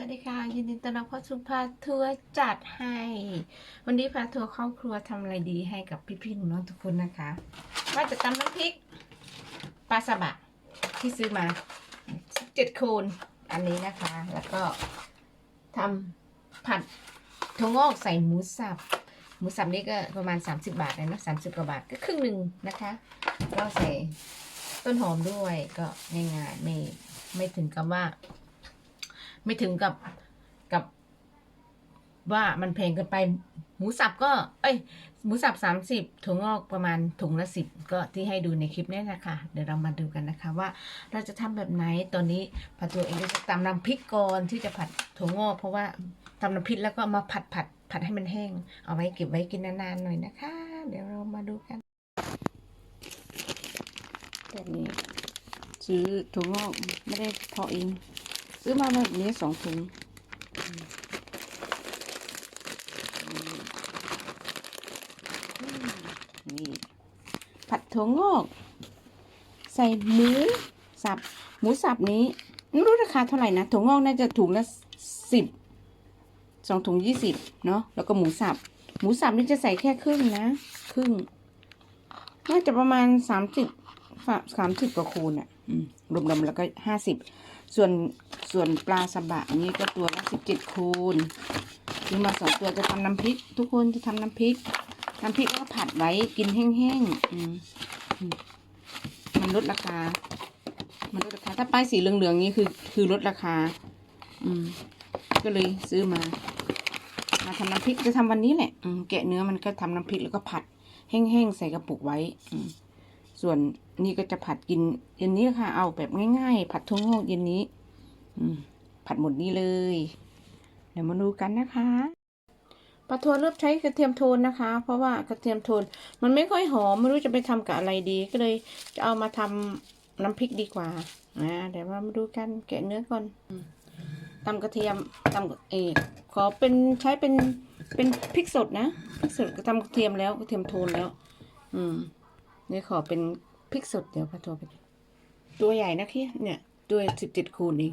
สวัสดีค่ะ ยินดีต้อนรับเข้าสู่พาทัวร์จัดให้ วันนี้พาทัวร์เข้าครัวทำอะไรดีให้กับพี่ๆน้องๆทุกคนนะคะ ว่าจะตำน้ำพริกปลาสบะที่ซื้อมาเจ็ดโคนอันนี้นะคะ แล้วก็ทำผัดถั่วงอกใส่หมูสับ หมูสับนี่ก็ประมาณ 30 บาทเลยนะ30กว่าบาทก็ครึ่งหนึ่งนะคะเราใส่ต้นหอมด้วยก็ง่ายๆไม่ไม่ถึงกับว่า ไม่ถึงกับกับ ว่ามันแพงเกินไป หมูสับก็ เอ้ย หมูสับสามสิบถั่วงอกประมาณถุงละสิบก็ที่ให้ดูในคลิปนี้นะคะ เดี๋ยวเรามาดูกันนะคะ ว่าเราจะทำแบบไหนตอนนี้ผัดตัวเองจะตำน้ำพริกก่อนที่จะผัดถั่วงอก เพราะว่าตำน้ำพริกแล้วก็มาผัดผัดผัดให้มันแห้ง เอาไว้เก็บไว้กินนานๆหน่อยนะคะ เดี๋ยวเรามาดูกันแบบนี้ซื้อถั่วงอกไม่ได้เพาะเอง ซื้อมาแบบนี้สองถุงนี่ผัดถั่วงอก ใส่หมูสับ หมูสับนี้ไม่รู้ราคาเท่าไหร่นะถั่วงอกน่าจะถุงละสิบสองถุงยี่สิบเนาะแล้วก็หมูสับ หมูสับนี่จะใส่แค่ครึ่งนะ ครึ่ง น่าจะประมาณสามสิบสามสิบกว่าคูณอะรวมๆแล้วก็ห้าสิบ ส่วนส่วนปลาสบะนี้ก็ตัวละสิบเจ็ดคูณซื้อมาสองตัวจะทำน้ำพริก ทุกคนจะทำน้ำพริก น้ำพริกก็ผัดไว้กินแห้งๆมันลดราคา มันลดราคาถ้าป้ายสีเหลืองๆนี้คือ คือลดราคา อืม ก็เลยซื้อมา มาทำน้ำพริกจะทำวันนี้แหละอืมแกะเนื้อมันก็ทำน้ำพริกแล้วก็ผัดแห้งๆใส่กระปุกไว้ อืม ส่วน นี่ก็จะผัดกินเย็นนี้ค่ะ เอาแบบง่าย ๆ ผัดทุ่งอกเย็นนี้ อืม ผัดหมดนี้เลย เดี๋ยวมาดูกันนะคะปลาทัวเลือกใช้กระเทียมโทนนะคะ เพราะว่ากระเทียมโทนมันไม่ค่อยหอมไม่รู้จะไปทำกับอะไรดีก็เลยจะเอามาทำน้ำพริกดีกว่านะเดี๋ยวมาดูกันแกะเนื้อก่อนอืมตำกระเทียมตำเออขอเป็นใช้เป็นเป็นพริกสดนะพริกสดก็ทำกระเทียมแล้วกระเทียมโทนแล้ว อืมนี่ขอเป็น พริกสดเดี๋ยวพาตัวไปตัวใหญ่นะพี่เนี่ยตัวสิบเจ็ดคูณเอง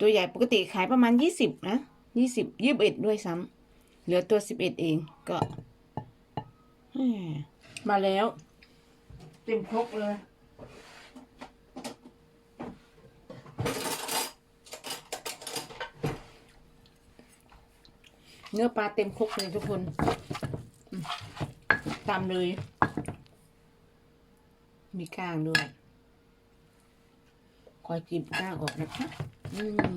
ตัวใหญ่ปกติขายประมาณยี่สิบนะยี่สิบยี่สิบเอ็ดด้วยซ้ำเหลือตัวสิบเอ็ดเองก็ มาแล้ว เต็มครกเลยเนื้อปลาเต็มครกเลยทุกคนตามเลย มีก้างด้วย คอยกิบก้างออกนะคะ อืม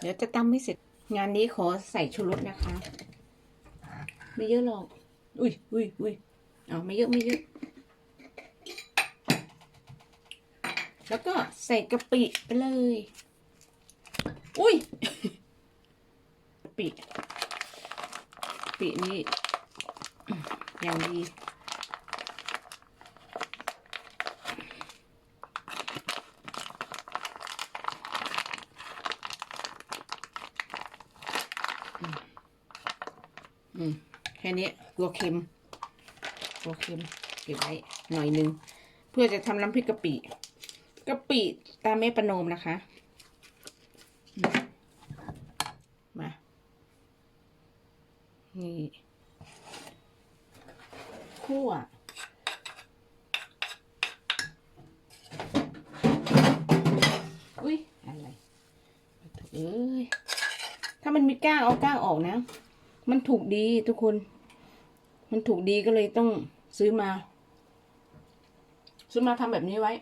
เดี๋ยวจะตำไม่เสร็จ งานนี้ขอใส่ชูรสนะคะ ไม่เยอะหรอก อุ้ยอุ้ยอุ้ยเอาไม่เยอะไม่เยอะ แล้วก็ใส่กะปิไปเลย อุ้ยกะปิกะปินี่อย่างดี อืมแค่นี้กลัวเค็มกลัวเค็มเก็บไว้หน่อยนึง เพื่อจะทำน้ำพริกกะปิกะปิตามแม่ประนมนะคะ มา นี่คั่วอุ้ยอะไรเอ้ยถ้ามันมีก้างเอาก้างออกนะ มันถูกดีทุกคน มันถูกดีก็เลยต้องซื้อมา ซื้อมาทำแบบนี้ไว้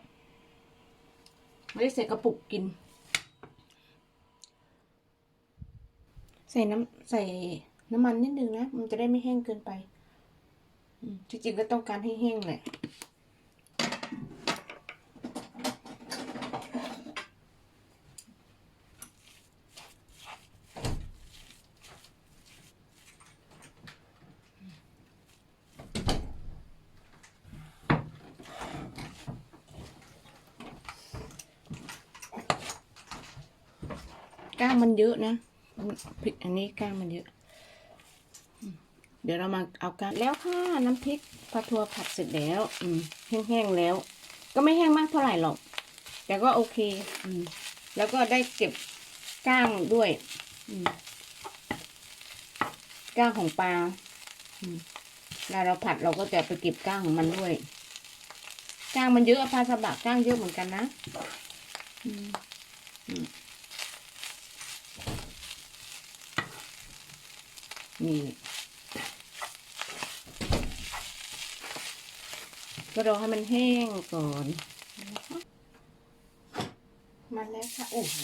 ไม่ได้ใส่กระปุกกิน ใส่น้ำใส่น้ำมันนิดนึงนะ มันจะได้ไม่แห้งเกินไปจริงๆก็ต้องการให้แห้งแหละ ก้างมันเยอะนะพริกอันนี้ก้างมันเยอะ เดี๋ยวเรามาเอาก้างแล้วค่ะน้ำพริกปลาทัวผัดเสร็จแล้ว อืมแห้งๆแล้ว ก็ไม่แห้งมากเท่าไหร่หรอก แต่ก็โอเค อืมแล้วก็ได้เก็บก้างด้วย อืมก้างของปลาอืมเวลาเราผัดเราก็จะไปเก็บก้างของมันด้วยก้างมันเยอะปลาสบะก้างเยอะเหมือนกันนะอืมอืม นี่ก็รอให้มันแห้งก่อน มาแล้วค่ะ โอ้โห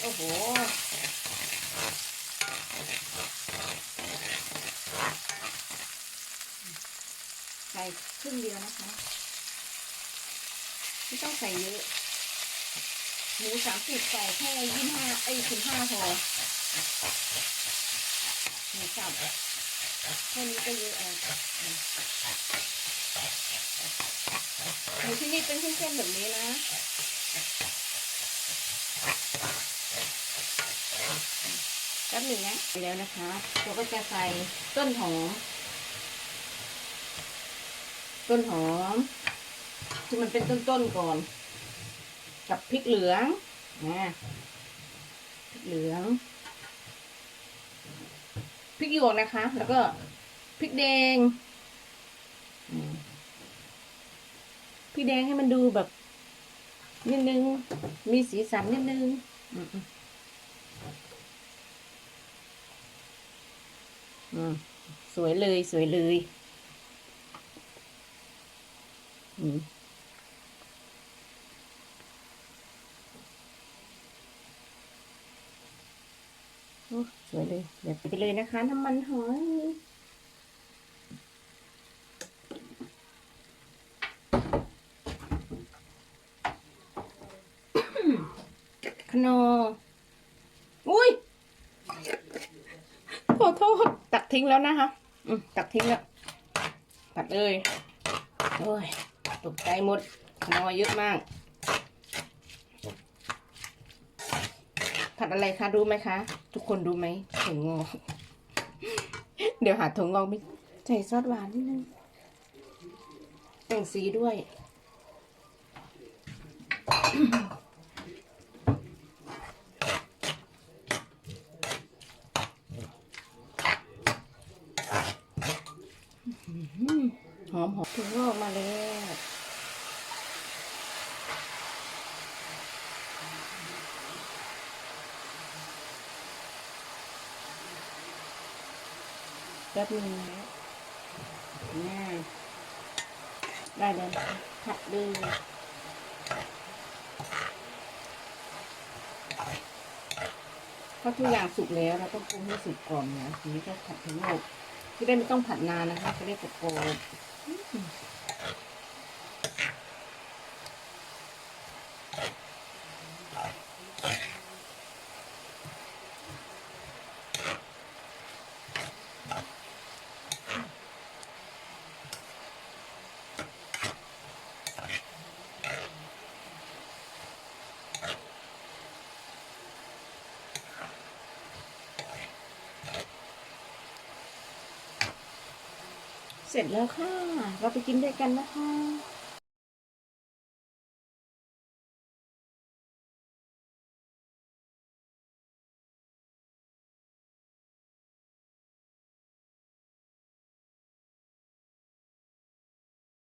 โอ้โห ใส่ครึ่งเดียวนะคะ ไม่ต้องใส่เยอะ หมูสามสิบใส่แค่ยี่ห้าไอ้สิบห้าพอ หมูสับแค่นี้ก็เยอะแล้วหมูที่นี่เป็นเส้นๆแบบนี้นะแป๊บหนึ่งนะไปแล้วนะคะเราก็จะใส่ต้นหอม ต้นหอมที่มันเป็นต้นๆก่อน กับพริกเหลืองนะพริกเหลือง พริกหยวกนะคะ แล้วก็พริกแดงพริกแดงให้มันดูแบบ นิดนึง มีสีสันนิดนึงสวยเลยสวยเลย อืม สวยเลยเดี๋ยวไปเลยนะคะน้ำมันหอยขนออุ้ยขอโทษตักทิ้งแล้วนะคะ อืมตักทิ้งแล้วตัดเลย โอ้ยตกใจหมดขนอยเยอะมาก ผัดอะไรคะรู้ไหมคะ ทุกคนรู้ไหมถั่วงอกเดี๋ยวหาถั่วงอกไม่ใส่ซอสหวานนิดนึงแต่งสีด้วย หอมหอมถั่วงอกมาแล้ว แป๊บนึงนะน่าได้แล้วนะคะผัดเลยถ้าทุกอย่างสุกแล้วเราต้องปรุงให้สุกก่อนนะทีนี้ก็ผัดถั่วงอกที่ได้ไม่ต้องผัดนานนะคะจะได้กรอบ สร็จแล้วค่ะ เราไปกินด้วยกันนะคะ